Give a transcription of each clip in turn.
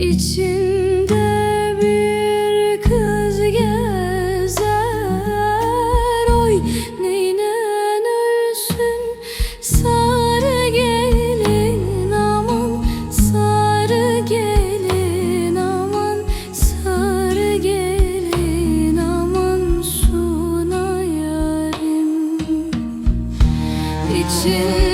İçinde bir kız gezer. Oy ölsün sarı gelin aman Sarı gelin aman Sarı gelin aman Suna yarim. İçinde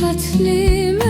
Katlim